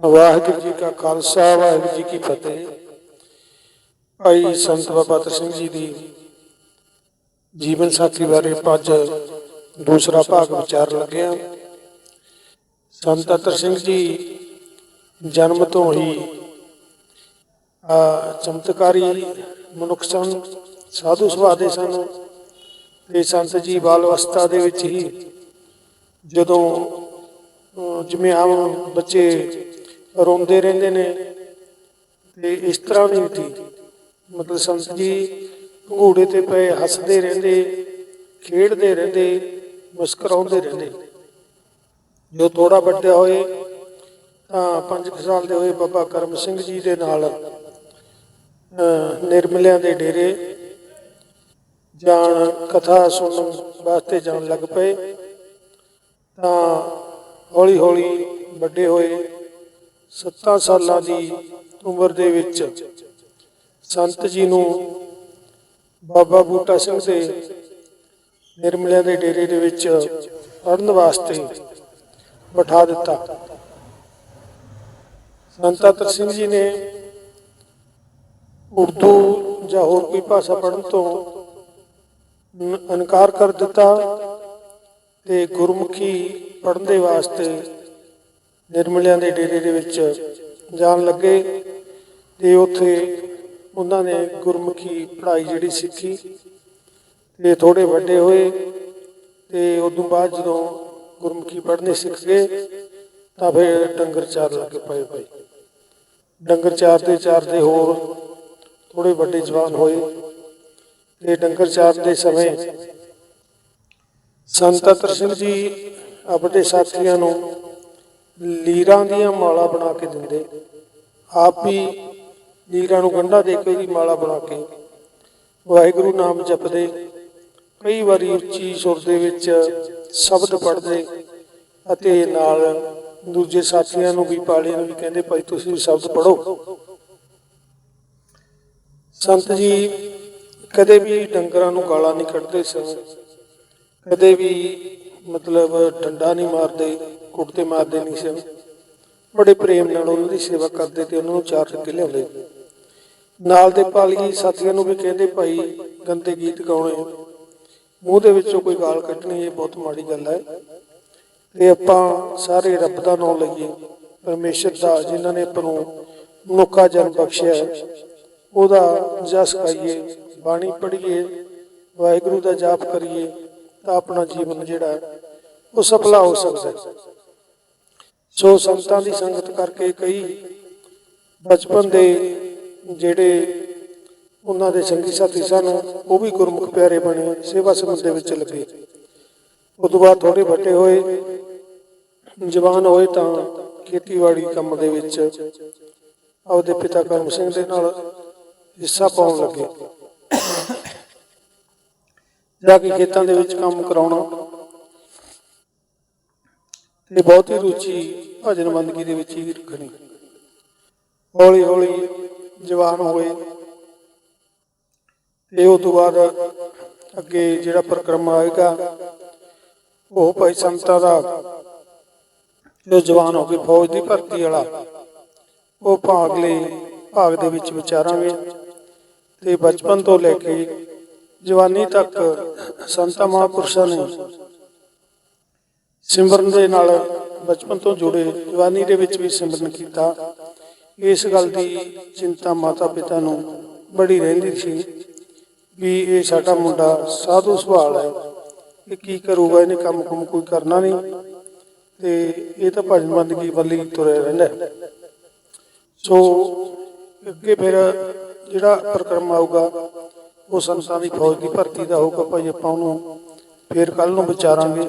ਵਾਹਿਗੁਰੂ ਜੀ ਕਾ ਖਾਲਸਾ, ਵਾਹਿਗੁਰੂ ਜੀ ਕੀ ਫਤਿਹ। ਭਾਈ ਸੰਤ ਬਾਬਾ ਤਰ ਸਿੰਘ ਜੀ ਦੀ ਜੀਵਨ ਸਾਥੀ ਬਾਰੇ ਅੱਜ ਦੂਸਰਾ ਭਾਗ ਵਿਚਾਰ ਲੱਗਿਆ ਸੰਤ ਅਤਰ ਸਿੰਘ ਜੀ ਜਨਮ ਤੋਂ ਹੀ ਆ ਚਮਤਕਾਰੀ ਮਨੁੱਖ ਸਨ, ਸਾਧੂ ਸੁਭਾਅ ਦੇ ਸਨ ਤੇ ਸੰਤ ਜੀ ਬਾਲ ਅਵਸਥਾ ਦੇ ਵਿੱਚ ਹੀ ਜਦੋਂ ਜਿਵੇਂ ਆਮ ਬੱਚੇ ਰੋਂਦੇ ਰਹਿੰਦੇ ਨੇ। ਤੇ ਇਸ ਤਰ੍ਹਾਂ ਨਹੀਂ ਸੀ ਮਤਲਬ ਸੰਤ ਜੀ ਘੋੜੇ ਤੇ ਪਏ ਹੱਸਦੇ ਰਹਿੰਦੇ, ਖੇਡਦੇ ਰਹਿੰਦੇ, ਮੁਸਕਰਾਉਂਦੇ ਰਹਿੰਦੇ। ਜੋ ਥੋੜਾ ਵੱਡਾ ਹੋਏ, ਤਾਂ 5 ਸਾਲ ਦੇ ਹੋਏ ਬਾਬਾ ਕਰਮ ਸਿੰਘ ਜੀ ਦੇ ਨਾਲ ਨਿਰਮਲਿਆਂ ਦੇ ਡੇਰੇ ਜਾਣ, ਕਥਾ ਸੁਣਨ ਵਾਸਤੇ ਜਾਣ ਲੱਗ ਪਏ। ਤਾਂ ਹੌਲੀ ਹੌਲੀ ਵੱਡੇ ਹੋਏ। 7 ਸਾਲਾਂ ਦੀ ਉਮਰ ਦੇ ਵਿੱਚ ਸੰਤ ਜੀ ਨੂੰ ਬਾਬਾ ਬੂਟਾ ਸਿੰਘ ਦੇ ਨਿਰਮਲਿਆਂ ਦੇ ਡੇਰੇ ਦੇ ਵਿੱਚ ਪੜਨ ਵਾਸਤੇ ਬਿਠਾ ਦਿੱਤਾ। ਸੰਤ ਅਤਰ ਸਿੰਘ ਜੀ ਨੇ ਉਰਦੂ ਜਾਂ ਹੋਰ ਕੋਈ ਭਾਸ਼ਾ ਪੜਨ ਤੋਂ ਇਨਕਾਰ ਕਰ ਦਿੱਤਾ ਤੇ ਗੁਰਮੁਖੀ ਪੜ੍ਹਨ ਦੇ ਵਾਸਤੇ ਨਿਰਮਲਿਆਂ ਦੇ ਡੇਰੇ ਦੇ ਵਿੱਚ ਜਾਣ ਲੱਗੇ ਤੇ ਉੱਥੇ ਉਹਨਾਂ ਨੇ ਗੁਰਮੁਖੀ ਪੜ੍ਹਾਈ ਜਿਹੜੀ ਸਿੱਖੀ ਤੇ ਥੋੜੇ ਵੱਡੇ ਹੋਏ ਤੇ ਉਦੋਂ ਬਾਅਦ ਜਦੋਂ ਗੁਰਮੁਖੀ ਪੜ੍ਹਨੀ ਸਿੱਖ ਗਏ ਤਾਂ ਫਿਰ ਡੰਗਰ ਚਾਰ ਲੱਗ ਪਏ ਭਾਈ। ਡੰਗਰ ਚਾਰ ਦੇ ਚਾਰ ਦੇ ਹੋਰ ਥੋੜੇ ਵੱਡੇ ਜਵਾਨ ਹੋਏ ਤੇ ਡੰਗਰ ਚਾਰ ਦੇ ਸਮੇਂ ਸੰਤ ਅਤਰ ਸਿੰਘ ਜੀ ਆਪਣੇ ਸਾਥੀਆਂ ਨੂੰ ਲੀਰਾਂ ਦੀਆਂ ਮਾਲਾ ਬਣਾ ਕੇ ਦਿੰਦੇ। ਆਪ ਵੀ ਲੀਰਾਂ ਨੂੰ ਗੰਢਾ ਦੇ ਕੇ ਉਹਦੀ ਮਾਲਾ ਬਣਾ ਕੇ ਵਾਹਿਗੁਰੂ ਨਾਮ ਜਪਦੇ। ਕਈ ਵਾਰੀ ਉੱਚੀ ਸੁਰ ਦੇ ਵਿੱਚ ਸ਼ਬਦ ਪੜ੍ਹਦੇ ਅਤੇ ਨਾਲ ਦੂਜੇ ਸਾਥੀਆਂ ਨੂੰ ਵੀ ਪਾਲੇ ਨੂੰ ਵੀ ਕਹਿੰਦੇ, ਭਾਈ ਤੁਸੀਂ ਵੀ ਸ਼ਬਦ ਪੜੋ ਸੰਤ ਜੀ ਕਦੇ ਵੀ ਡੰਗਰਾਂ ਨੂੰ ਗਾਲਾਂ ਨਹੀਂ ਕੱਢਦੇ ਸਨ। ਕਦੇ ਵੀ ਮਤਲਬ ਡੰਡਾ ਨਹੀਂ ਮਾਰਦੇ। ਕੁੱਟਦੇ ਮਾਰਦੇ ਨਹੀਂ ਸੀ ਬੜੇ ਪ੍ਰੇਮ ਨਾਲ ਉਹਨਾਂ ਦੀ ਸੇਵਾ ਕਰਦੇ ਤੇ ਉਹਨਾਂ ਨੂੰ ਚਾਰ ਟੱਕੇ ਲਿਆਉਂਦੇ। ਨਾਲ ਦੇ ਪਾਲੀ ਸਾਥੀਆਂ ਨੂੰ ਵੀ ਕਹਿੰਦੇ, ਭਾਈ, ਗੰਦੇ ਗੀਤ ਗਾਉਣੇ ਮੂੰਹ ਦੇ ਵਿੱਚੋਂ ਕੋਈ ਗਾਲ ਕੱਢਣੀ ਇਹ ਬਹੁਤ ਮਾੜੀ ਗੱਲ ਹੈ ਤੇ ਆਪਾਂ ਸਾਰੇ ਰੱਬ ਦਾ ਨਾਮ ਲਈਏ। ਪਰਮੇਸ਼ਰ ਦਾ, ਜਿਨ੍ਹਾਂ ਨੇ ਆਪਾਂ ਨੂੰ ਮਨੁੱਖਾ ਜਨਮ ਬਖਸ਼ਿਆ। ਉਹਦਾ ਜਸ ਗਾਈਏ ਬਾਣੀ ਪੜ੍ਹੀਏ, ਵਾਹਿਗੁਰੂ ਦਾ ਜਾਪ ਕਰੀਏ ਤਾਂ ਆਪਣਾ ਜੀਵਨ ਜਿਹੜਾ, ਉਹ ਸਫਲਾ ਹੋ ਸਕਦਾ ਹੈ। ਸੋ ਸੰਤਾਂ ਦੀ ਸੰਗਤ ਕਰਕੇ ਕਈ ਬਚਪਨ ਦੇ ਜਿਹੜੇ ਉਹਨਾਂ ਦੇ ਸੰਗੀ ਸਾਥੀ ਸਨ, ਉਹ ਵੀ ਗੁਰਮੁਖ ਪਿਆਰੇ ਬਣੇ, ਸੇਵਾ ਸੰਬੰਧ ਦੇ ਵਿੱਚ ਲੱਗੇ। ਉਦੋਂ ਬਾਅਦ ਥੋੜੇ ਵੱਡੇ ਹੋਏ, ਜਵਾਨ ਹੋਏ ਤਾਂ ਖੇਤੀਬਾੜੀ ਕੰਮ ਦੇ ਵਿੱਚ ਆਪਦੇ ਪਿਤਾ ਕਰਮ ਸਿੰਘ ਦੇ ਨਾਲ ਹਿੱਸਾ ਪਾਉਣ ਲੱਗੇ। ਜਾ ਕੇ ਖੇਤਾਂ ਦੇ ਵਿੱਚ ਕੰਮ ਕਰਾਉਣਾ, ਤੇ ਹੀ ਰੁਚੀ ਭਜਨ ਬੰਦਗੀ ਦੇ ਵਿੱਚ ਹੀ ਰੱਖਣੀ। ਹੌਲੀ ਹੌਲੀ ਜਵਾਨ ਹੋਏ। ਤੇ ਉਸ ਤੋਂ ਬਾਅਦ ਅੱਗੇ ਜਿਹੜਾ ਪ੍ਰਕਰਮ ਆਏਗਾ, ਉਹ ਭਾਈ ਸੰਤਾਂ ਦਾ, ਜੋ ਜਵਾਨ ਹੋ ਕੇ ਫੌਜ ਦੀ ਭਰਤੀ ਵਾਲਾ, ਉਹ ਭਾਗ ਲਈ ਭਾਗ ਦੇ ਵਿੱਚ ਵਿਚਾਰਾਂਗੇ ਤੇ ਬਚਪਨ ਤੋਂ ਲੈ ਕੇ ਜਵਾਨੀ ਤੱਕ ਸੰਤਾਂ ਮਹਾਪੁਰਸ਼ਾਂ ਨੇ ਸਿਮਰਨ ਦੇ ਨਾਲ ਬਚਪਨ ਤੋਂ ਜੁੜੇ ਜਵਾਨੀ ਦੇ ਵਿੱਚ ਵੀ ਸਿਮਰਨ ਕੀਤਾ। ਇਸ ਗੱਲ ਦੀ ਚਿੰਤਾ ਮਾਤਾ ਪਿਤਾ ਨੂੰ ਬੜੀ ਰਹਿੰਦੀ ਸੀ ਵੀ ਇਹ ਸਾਡਾ ਮੁੰਡਾ ਸਾਧੂ ਸੁਭਾਅ ਹੈ। ਇਹ ਕੀ ਕਰੂਗਾ? ਇਹਨੇ ਕੰਮ ਕੁਮ ਕੋਈ ਕਰਨਾ ਨਹੀਂ ਤੇ ਇਹ ਤਾਂ ਭਜਨ ਬੰਦਗੀ ਵੱਲੀ ਤੁਰਿਆ ਰਹਿੰਦਾ ਸੋ ਅੱਗੇ ਫਿਰ ਜਿਹੜਾ ਪ੍ਰਕਰਮ ਆਊਗਾ, ਉਹ ਸੰਸਾਂ ਦੀ ਫੌਜ ਦੀ ਭਰਤੀ ਦਾ ਹੋਊਗਾ। ਭਾਈ ਆਪਾਂ ਉਹਨੂੰ ਫਿਰ ਕੱਲ ਨੂੰ ਵਿਚਾਰਾਂਗੇ।